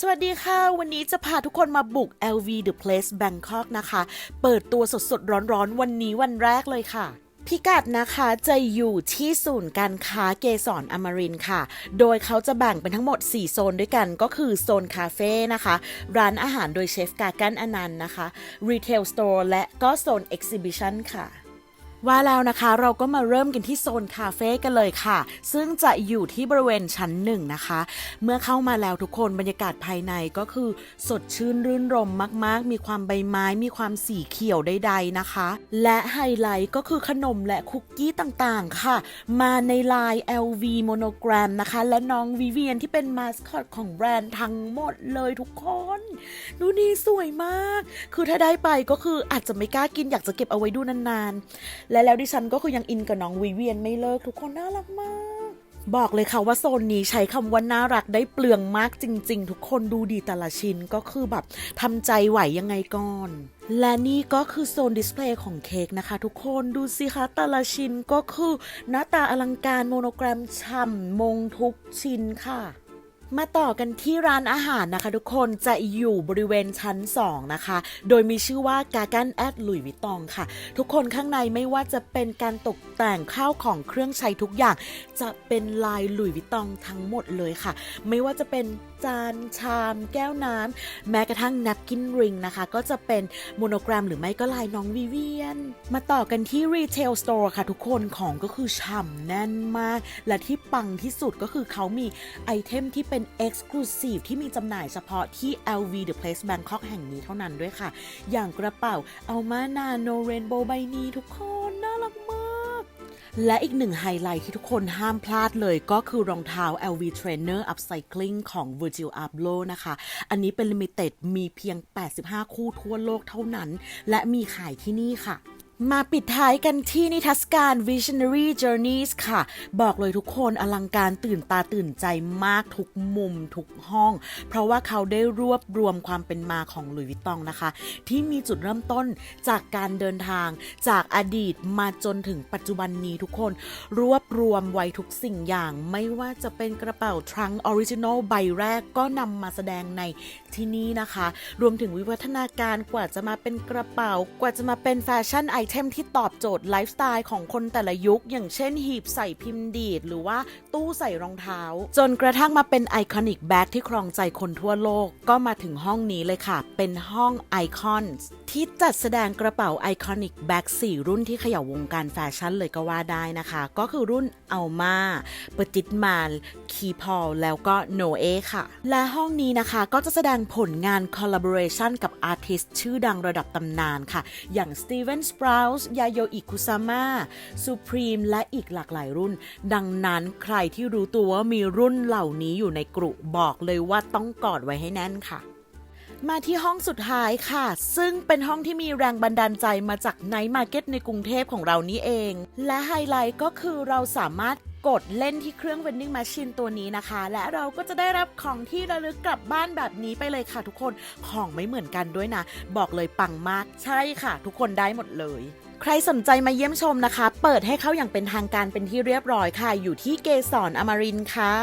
สวัสดีค่ะ วันนี้จะพาทุกคนมาบุก LV The Place Bangkok นะคะ เปิดตัวสดๆ ร้อนๆ วันนี้วันแรกเลยค่ะ พิกัดนะคะจะอยู่ที่ศูนย์การค้าเกสรอมรินค่ะ โดยเขาจะแบ่งเป็นทั้งหมด 4 โซนด้วยกัน ก็คือโซนคาเฟ่นะคะ ร้านอาหารโดยเชฟกากันอนันต์นะคะ รีเทลสโตร์และก็โซนเอ็กซิบิชันค่ะ ว่าแล้วนะคะเราก็มาเริ่มกันที่โซนคาเฟ่กันเลยค่ะ ซึ่งจะอยู่ที่บริเวณชั้นหนึ่งนะคะ เมื่อเข้ามาแล้วทุกคนบรรยากาศภายในก็คือสดชื่นรื่นรมมาก ๆ มีความใบไม้มีความสีเขียวใด ๆนะคะ และไฮไลท์ก็คือขนมและคุกกี้ต่างๆ ค่ะ มาในลาย LV Monogram นะคะ และน้องวิเวียนที่เป็นมาสคอตของแบรนด์ทั้งหมดเลยทุกคน ดูนี่สวยมาก คือถ้าได้ไปก็คืออาจจะไม่กล้ากินอยากจะเก็บเอาไว้ดูนานๆและแล้วดิฉันก็คือยังอินกับน้องวิเวียนไม่เลิกทุกคนน่ารักมาก บอกเลยค่ะว่าโซนนี้ใช้คำว่าน่ารักได้เปลืองมากจริง ๆ ทุกคนดูดีแต่ละชิ้นก็คือแบบทำใจไหวยังไงก่อนและนี่ก็คือโซนดิสเพลย์ของเค้กนะคะ ทุกคนดูสิคะแต่ละชิ้นก็คือหน้าตาอลังการโมโนแกรมฉ่ำมงทุกชิ้นค่ะ มาต่อกันที่ร้านอาหารนะคะ ทุกคนจะอยู่บริเวณชั้น 2 นะคะ โดยมีชื่อว่ากากันแอดลุยวิตองค่ะ ทุกคนข้างในไม่ว่าจะเป็นการตกแต่งข้าวของเครื่องใช้ทุกอย่าง จะเป็นลายลุยวิตองทั้งหมดเลยค่ะ ไม่ว่าจะเป็นจานชามแก้วน้ำแม้กระทั่ง napkin ring นะคะ ก็จะเป็นโมโนแกรมหรือไม่ก็ลายน้องวิเวียน มาต่อกันที่ retail store ค่ะทุกคนของก็คือฉ่ำแน่นมาก และที่ปังที่สุดก็คือเขามีไอเทมที่เป็น exclusive ที่มีจำหน่ายเฉพาะที่ LV The Place Bangkok แห่งนี้เท่านั้นด้วยค่ะ อย่างกระเป๋าเอามานาโนเรนโบใบนี้ทุกคนน่ารักมากและอีกหนึ่งไฮไลท์ที่ทุกคนห้ามพลาดเลยก็คือรองเท้า LV Trainer Upcycling ของ Virgil Abloh นะคะ อันนี้เป็นลิมิเต็ดมีเพียง 85 คู่ทั่วโลกเท่านั้น และมีขายที่นี่ค่ะ มาปิดท้ายกันที่นิทรรศการ Visionary Journeys ค่ะ บอกเลยทุกคนอลังการตื่นตาตื่นใจมากทุกมุมทุกห้อง เพราะว่าเขาได้รวบรวมความเป็นมาของหลุยส์วิตตองนะคะ ที่มีจุดเริ่มต้นจากการเดินทางจากอดีตมาจนถึงปัจจุบันนี้ทุกคน รวบรวมไว้ทุกสิ่งอย่าง ไม่ว่าจะเป็นกระเป๋าทรังออริจินอลใบแรกก็นำมาแสดงในที่นี่นะคะ รวมถึงวิวัฒนาการกว่าจะมาเป็นกระเป๋ากว่าจะมาเป็นแฟชั่นไอเทมที่ตอบโจทย์ไลฟ์สไตล์ของคนแต่ละยุค อย่างเช่นหีบใส่พิมพ์ดีด หรือว่าตู้ใส่รองเท้า จนกระทั่งมาเป็นไอคอนิกแบ็กที่ครองใจคนทั่วโลก ก็มาถึงห้องนี้เลยค่ะ เป็นห้องไอคอนที่จัดแสดงกระเป๋าไอคอนิกแบ็กสี่รุ่นที่เขย่าวงการแฟชั่นเลยก็ว่าได้นะคะ ก็คือรุ่นอัลมาเปติตมานคีพอลแล้วก็โนเอค่ะ และห้องนี้นะคะก็จะแสดงผลงาน collaboration กับอาร์ติสชื่อดังระดับตำนานค่ะ อย่าง Steven Sprouse ยาโยอิคุซาม่า Supreme และอีกหลากหลายรุ่น ดังนั้นใครที่รู้ตัวว่ามีรุ่นเหล่านี้อยู่ในกรุบอกเลยว่าต้องกอดไว้ให้แน่นค่ะมาที่ห้องสุดท้ายค่ะ ซึ่งเป็นห้องที่มีแรงบันดาลใจมาจากไนท์มาร์เก็ตในกรุงเทพของเรานี่เอง และไฮไลท์ก็คือเราสามารถ กดเล่นที่เครื่อง vending machine ตัวนี้นะคะ และเราก็จะได้รับของที่ระลึกกลับบ้านแบบนี้ไปเลยค่ะทุกคนของไม่เหมือนกันด้วยนะ บอกเลยปังมากใช่ค่ะ ทุกคนได้หมดเลยใครสนใจมาเยี่ยมชมนะคะ เปิดให้เข้าอย่างเป็นทางการเป็นที่เรียบร้อยค่ะ อยู่ที่เกสรอมรินค่ะ